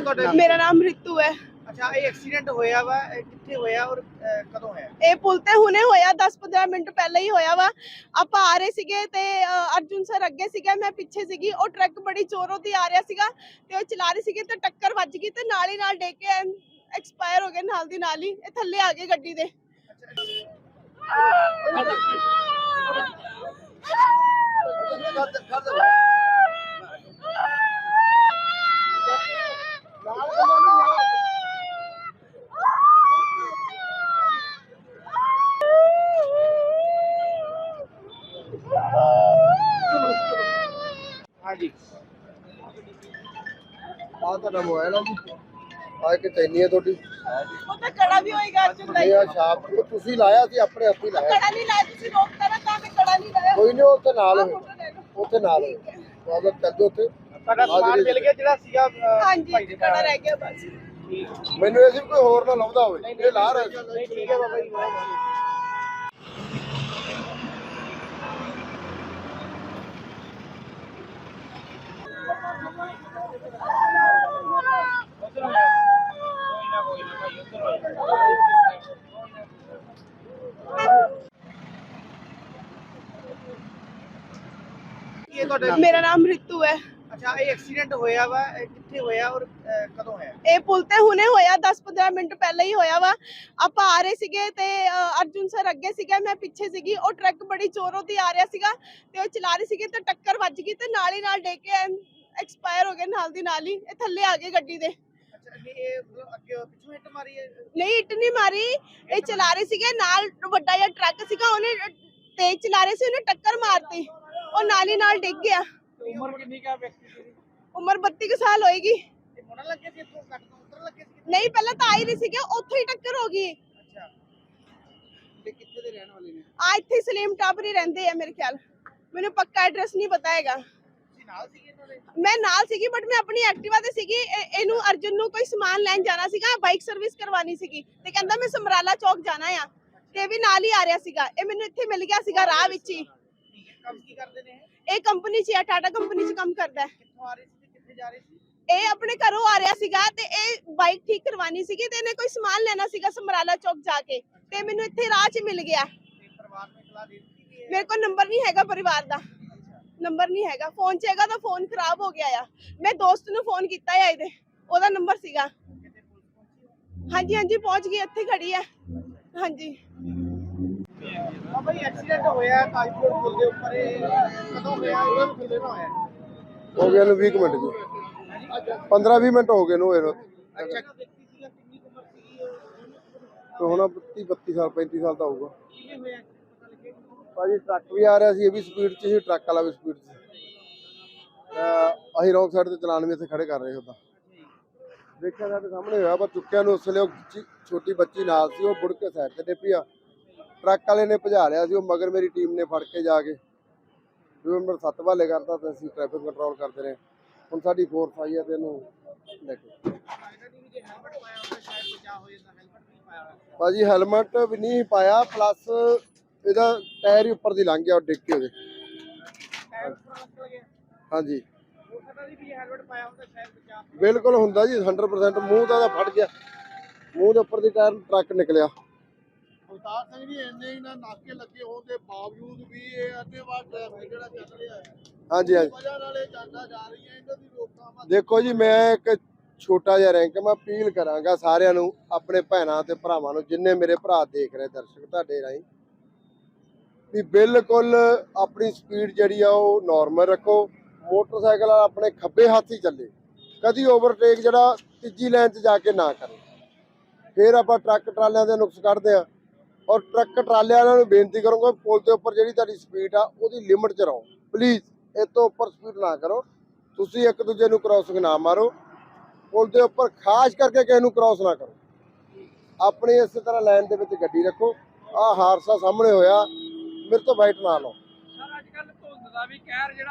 ਇਹ ਤੁਹਾਡਾ ਮੇਰਾ ਨਾਮ ਰਿਤੂ ਹੈ। ਅੱਛਾ ਇਹ ਐਕਸੀਡੈਂਟ ਹੋਇਆ ਵਾ ਇਹ ਕਿੱਥੇ ਹੋਇਆ ਔਰ ਅਹ, ਕਦੋਂ ਹੋਇਆ? ਇਹ ਪੁਲ ਤੇ ਹੁਣੇ ਹੋਇਆ 10-15 ਮਿੰਟ ਪਹਿਲਾਂ ਹੀ ਹੋਇਆ ਵਾ। ਆਪਾਂ ਆ ਰਹੇ ਸੀਗੇ ਤੇ ਅ, ਅਰਜੁਨ ਸਰ ਅੱਗੇ ਸੀਗਾ ਮੈਂ ਪਿੱਛੇ ਸੀਗੀ। ਉਹ ਟਰੱਕ ਬੜੀ ਜ਼ੋਰੋਂ ਦੀ ਆ ਰਿਹਾ ਸੀਗਾ ਤੇ ਉਹ ਚਲਾ ਰਹੀ ਸੀਗੀ ਤੇ ਟੱਕਰ ਵੱਜ ਗਈ ਤੇ ਨਾਲ ਹੀ ਨਾਲ ਡੇ ਕੇ ਐਕਸਪਾਇਰ ਹੋ ਗਏ ਨਾਲ ਦੀ ਨਾਲ ਹੀ। ਇਹ ਥੱਲੇ ਆ ਗਏ ਗੱਡੀ ਦੇ। ਹਾਂਜੀ ਆ ਤੁਹਾਡਾ ਮੋਬਾਈਲ ਆ ਜੀ ਆ ਇੱਕ ਚੈਨੀ ਹੈ ਤੁਹਾਡੀ ਉਹ ਤਾਂ ਕੜਾ ਵੀ ਹੋਏਗਾ ਅਰਜੁਨ ਦਾ ਇਹ ਆ ਛਾਪ ਉਹ ਤੁਸੀਂ ਲਾਇਆ ਸੀ ਆਪਣੇ ਹੱਥੀ ਲਾਇਆ ਕੜਾ ਨਹੀਂ ਲਾਇਆ ਤੁਸੀਂ ਰੋਕਤਾ ਨਾ ਤਾਂ ਮੈਂ ਕੜਾ ਨਹੀਂ ਲਾਇਆ ਕੋਈ ਨਹੀਂ ਉੱਥੇ ਨਾਲ ਆਹ ਹੋਏ ਫੋਟੋ ਲੈ ਲਓ। ਉੱਥੇ ਨਾਲ ਹੋਏ ਉਹਦਾ ਚੱਲੋ ਉੱਥੇ ਤੁਹਾਡਾ ਸਮਾਨ ਮਿਲ ਗਿਆ ਜਿਹੜਾ ਸੀਗਾ ਅਹ, ਭਾਈ ਹਾਂਜੀ ਦੇ ਕੜਾ ਨਾਲ। ਰਹਿ ਗਿਆ ਬਸ ਮੈਨੂੰ ਇਹ ਸੀ ਕੋਈ ਹੋਰ ਨਾ ਲਾਉਂਦਾ ਹੋਵੇ ਇਹ ਲਾ ਰਿਹਾ ਠੀਕ ਹੈ ਬਾਬਾ ਜੀ ਇਹ ਤੁਹਾਡਾ ਮੇਰਾ ਨਾਮ ਰਿਤੂ ਹੈ ਅੱਛਾ ਇਹ ਐਕਸੀਡੈਂਟ ਹੋਇਆ ਵਾ ਇਹ ਕਿੱਥੇ ਹੋਇਆ ਔਰ ਅਹ, ਕਦੋਂ ਹੋਇਆ ਇਹ ਪੁਲ ਤੇ ਹੁਣੇ ਹੋਇਆ 10-15 ਮਿੰਟ ਪਹਿਲਾਂ ਹੀ ਹੋਇਆ ਵਾ ਆਪਾਂ ਆ ਰਹੇ ਸੀਗੇ ਤੇ ਅ, ਅਰਜੁਨ ਸਰ ਅੱਗੇ ਸੀਗਾ ਮੈਂ ਪਿੱਛੇ ਸੀਗੀ ਉਹ ਟਰੱਕ ਬੜੀ ਜ਼ੋਰੋਂ ਦੀ ਆ ਰਿਹਾ ਸੀਗਾ ਤੇ ਉਹ ਚਲਾ ਰਹੀ ਸੀਗੀ ਤੇ ਟੱਕਰ ਵੱਜ ਗਈ ਤੇ ਨਾਲ ਹੀ ਨਾਲ ਡੇ ਕੇ ਐਕਸਪਾਇਰ ਹੋ ਗਏ ਨਾਲ ਦੀ ਨਾਲ ਹੀ ਇਹ ਥੱਲੇ ਆ ਗਏ ਗੱਡੀ ਦੇ। ਨਹੀਂ ਇੱਟ ਨਹੀਂ ਮਾਰੀ ਇਹ ਚਲਾ ਰਹੇ ਸੀਗੇ ਨਾਲ ਵੱਡਾ ਜਿਹਾ ਟਰੱਕ ਸੀਗਾ ਉਹਨੇ ਤੇਜ਼ ਚਲਾ ਰਹੇ ਸੀ ਉਹਨੇ ਟੱਕਰ ਮਾਰਤੀ। ਉਹ ਨਾਲ ਹੀ ਨਾਲ ਡਿੱਗ ਗਿਆ। ਉਮਰ ਕਿੰਨੀ ਕਾ ਵਿਅਕਤੀ ਦੀ? ਉਮਰ 32 ਕੁ ਸਾਲ ਹੋਏਗੀ। ਮੁੰਡਾ ਲੱਗੇ ਸੀ ਇੱਥੋਂ ਕੱਟ ਤੋਂ ਉਤਰ ਲੱਗੇ ਸੀ ਨਹੀਂ ਪਹਿਲਾਂ ਤਾਂ ਆ ਹੀ ਨਹੀਂ ਸੀਗੇ ਉੱਥੋਂ ਹੀ ਟੱਕਰ ਹੋ ਗਈ। ਅੱਛਾ। ਤੇ ਕਿੱਥੇ ਦੇ ਰਹਿਣ ਵਾਲੇ ਨੇ? ਆ ਇੱਥੇ ਸਲੀਮ ਟਾਪਰ ਰਹਿੰਦੇ ਆ ਮੇਰੇ ਖਿਆਲ। ਮੈਨੂੰ ਪੱਕਾ ਐਡਰੈਸ ਨਹੀਂ ਪਤਾ ਹੈਗਾ। ਮੈਂ ਨਾਲ ਸੀਗੀ ਬਟ ਮੈਂ ਆਪਣੀ ਐਕਟਿਵਾ ਤੇ ਸੀਗੀ। ਇਹ- ਇਹਨੂੰ ਅਰਜੁਨ ਨੂੰ ਕੋਈ ਸਮਾਨ ਲੈਣ ਜਾਣਾ ਸੀਗਾ ਬਾਈਕ ਸਰਵਿਸ ਕਰਵਾਉਣੀ ਸੀਗੀ। ਤੇ ਕਹਿੰਦਾ ਮੈਂ ਸਮਰਾਲਾ ਚੌਕ ਜਾਣਾ ਆ। ਤੇ ਇਹ ਵੀ ਨਾਲ ਹੀ ਆ ਰਿਹਾ ਸੀਗਾ। ਇਹ ਮੈਨੂੰ ਇੱਥੇ ਮਿਲ ਗਿਆ ਸੀਗਾ ਰਾਹ ਵਿੱਚ ਹੀ। ਠੀਕ ਹੈ ਕੰਮ ਕੀ ਕਰਦੇ ਨੇ ਇਹ? ਇਹ ਕੰਪਨੀ 'ਚ ਆ ਟਾਟਾ ਕੰਪਨੀ 'ਚ ਕੰਮ ਕਰਦਾ। ਹੈ ਕਿੱਥੋਂ ਆ ਰਹੇ ਸੀ ਤੇ ਕਿੱਥੇ ਜਾ ਰਹੇ ਸੀ? ਇਹ ਆਪਣੇ ਘਰੋਂ ਆ ਰਿਹਾ ਸੀਗਾ ਤੇ ਇਹ ਬਾਈਕ ਠੀਕ ਕਰਵਾਉਣੀ ਸੀਗੀ ਤੇ ਇਹਨੇ ਕੋਈ ਸਮਾਨ ਲੈਣਾ ਸੀਗਾ ਸਮਰਾਲਾ ਚੌਕ ਜਾ ਕੇ। ਤੇ ਮੈਨੂੰ ਇੱਥੇ ਰਾਹ 'ਚ ਮਿਲ ਗਿਆ। ਤੇ ਪਰਿਵਾਰ ਨੇ ਸਲਾਹ ਦੇ ਦਿੱਤੀ ਕਿ ਇਹ ਮੇਰੇ ਕੋਲ ਨੰਬਰ ਨਹੀਂ ਹੈਗਾ ਪਰਿਵਾਰ ਦਾ। ਨੰਬਰ ਨਹੀਂ ਹੈਗਾ। ਫੋਨ 'ਚ ਹੈਗਾ ਤਾਂ ਫੋਨ ਖਰਾਬ ਹੋ ਗਿਆ ਆ। ਮੈਂ ਦੋਸਤ ਨੂੰ ਫੋਨ ਕੀਤਾ ਆ ਇਹਦੇ। ਉਹਦਾ ਨੰਬਰ ਸੀਗਾ। ਹਾਂਜੀ ਹਾਂਜੀ ਪਹੁੰਚ ਗਈ। ਇੱਥੇ ਖੜੀ ਆ। ਹਾਂਜੀ। ਬਾਬਾ ਜੀ ਐਕਸੀਡੈਂਟ ਹੋਇਆ। ਕਾਜਪੁਰ ਪੁਲ ਦੇ ਉੱਪਰ ਇਹ ਕਦੋਂ ਹੋਇਆ? ਇਹ ਕਿੰਨੇ ਦਾ ਹੋਇਆ? ਹੋ ਗਏ ਨੂੰ 20 ਕੁ ਮਿੰਟ ਜੀ। 15 20 ਮਿੰਟ ਹੋ ਗਏ ਨੂੰ ਅੱਛਾ ਉਮਰ ਸੀਗੀ ਉਹ? ਤੇ ਹੁਣ 32 32 ਸਾਲ 35 ਸਾਲ ਦਾ ਹੋਊਗਾ। ਕਿਵੇਂ ਹੋਇਆ? ਭਾਜੀ ਟਰੱਕ ਵੀ ਆ ਰਿਹਾ ਸੀ, ਇਹ ਵੀ ਸਪੀਡ 'ਚ ਸੀ, ਟਰੱਕ ਵਾਲਾ ਵੀ ਸਪੀਡ 'ਚ ਅਸੀਂ ਰੌਂਗ ਸਾਈਡ ਤੇ ਚਲਾਨ ਵੀ ਇੱਥੇ ਖੜੇ ਕਰ ਰਹੇ ਹੁੰਦਾ ਦੇਖਿਆ ਸਾਡੇ ਸਾਹਮਣੇ ਹੋਇਆ, ਪਰ ਚੁੱਕਿਆ ਨੂੰ ਉਸ ਵੇਲੇ, ਉਹ ਬੱਚੀ- ਛੋਟੀ ਬੱਚੀ ਨਾਲ ਸੀ, ਉਹ ਬੁੜ ਕੇ ਸਾਈਡ ਤੇ ਡਿੱਪੀ ਆ। ਟਰੱਕ ਵਾਲੇ ਨੇ ਭਜਾ ਲਿਆ ਸੀ, ਉਹ ਮਗਰ ਮੇਰੀ ਟੀਮ ਨੇ ਫੜ ਕੇ ਜਾ ਕੇ। ਜੋ ਨੰਬਰ 7 ਵਾਲੇ ਕਰਦਾ ਤੇ ਅਸੀਂ ਟ੍ਰੈਫਿਕ ਕੰਟਰੋਲ ਕਰਦੇ ਰਹੇ। ਹੁਣ ਸਾਡੀ ਫੋਰਸ ਆਈ ਹੈ ਤੇ ਇਹਨੂੰ ਲੈ ਕੇ। ਭਾਜੀ ਹੈਲਮਟ ਵੀ ਨਹੀਂ ਪਾਇਆ ਪਲੱਸ ਇਹਦਾ ਟਾਇਰ ਹੀ ਉੱਪਰ ਦੀ ਲੰਘ ਗਿਆ ਉਹ ਡਿੱਗ ਕੇ ਉਹਦੇ। ਹਾਂਜੀ। ਬਿਲਕੁਲ ਹੁੰਦਾ ਜੀ 100% ਮੂੰਹ ਦਾ ਫਟ ਗਿਆ। ਮੂੰਹ ਦੇ ਉੱਪਰ ਦੀ ਟਾਇਰ ਟਰੱਕ ਨਿਕਲਿਆ। ਅਵਤਾਰ ਸਿੰਘ ਜੀ ਇੰਨੇ ਹੀ ਨਾ ਨਾਕੇ ਲੱਗੇ ਹੋਣ ਦੇ ਬਾਵਜੂਦ ਵੀ ਇਹ ਅੰਨੇਵਾਹ ਟ੍ਰੈਫਿਕ ਜਿਹੜਾ ਚੱਲ ਰਿਹਾ ਹੈ। ਹਾਂਜੀ ਹਾਂਜੀ। ਵਜ੍ਹਾ ਨਾਲ ਇਹ ਜਾਂਦਾ ਜਾ ਰਹੀਆਂ ਇਹਨਾਂ ਦੀ ਰੋਕਥਾਮ ਦੇਖੋ ਜੀ ਮੈਂ ਇੱਕ ਛੋਟਾ ਜਿਹਾ ਰੈਂਕ ਮੈਂ ਅਪੀਲ ਕਰਾਂਗਾ ਸਾਰਿਆਂ ਨੂੰ ਆਪਣੇ ਭੈਣਾਂ ਤੇ ਭਰਾਵਾਂ ਨੂੰ ਜਿੰਨੇ ਮੇਰੇ ਭਰਾ ਦੇਖ ਰਹੇ ਦਰਸ਼ਕ ਤੁਹਾਡੇ ਰਾਹੀਂ ਵੀ ਬਿਲਕੁਲ ਆਪਣੀ ਸਪੀਡ ਜਿਹੜੀ ਆ ਉਹ ਨਾਰਮਲ ਰੱਖੋ। ਮੋਟਰਸਾਈਕਲ ਵਾਲਾ ਆਪਣੇ ਖੱਬੇ ਹੱਥ ਹੀ ਚੱਲੇ। ਕਦੀ ਓਵਰਟੇਕ ਜਿਹੜਾ ਤੀਜੀ ਲਾਈਨ 'ਚ ਜਾ ਕੇ ਨਾ ਕਰੇ। ਫਿਰ ਆਪਾਂ ਟਰੱਕ ਟਰਾਲਿਆਂ ਦੇ ਨੁਕਸ ਕੱਢਦੇ ਆ ਔਰ ਟਰੱਕ ਟਰਾਲਿਆਂ ਨੂੰ ਬੇਨਤੀ ਕਰੂੰਗਾ ਪੁਲ ਦੇ ਉੱਪਰ ਜਿਹੜੀ ਤੁਹਾਡੀ ਸਪੀਡ ਆ, ਉਹਦੀ ਲਿਮਟ 'ਚ ਰਹੋ। ਪਲੀਜ਼ ਇਹ ਤੋਂ ਉੱਪਰ ਸਪੀਡ ਨਾ ਕਰੋ। ਤੁਸੀਂ ਇੱਕ ਦੂਜੇ ਨੂੰ ਕ੍ਰਾਸਿੰਗ ਨਾ ਮਾਰੋ। ਪੁਲ ਦੇ ਉੱਪਰ ਖਾਸ ਕਰਕੇ ਕਿਸੇ ਨੂੰ ਕ੍ਰਾਸ ਨਾ ਕਰੋ। ਆਪਣੀ ਇਸੇ ਤਰ੍ਹਾਂ ਲਾਈਨ ਦੇ ਵਿੱਚ ਗੱਡੀ ਰੱਖੋ। ਆਹ ਹਾਦਸਾ ਸਾਹਮਣੇ ਹੋਇਆ। ਮੇਰੇ ਤੋਂ ਵਾਈਟ ਨਾ ਲਓ। ਸਰ ਅੱਜ ਕੱਲ ਧੁੰਦ ਦਾ ਵੀ ਕਹਿਰ ਜਿਹੜਾ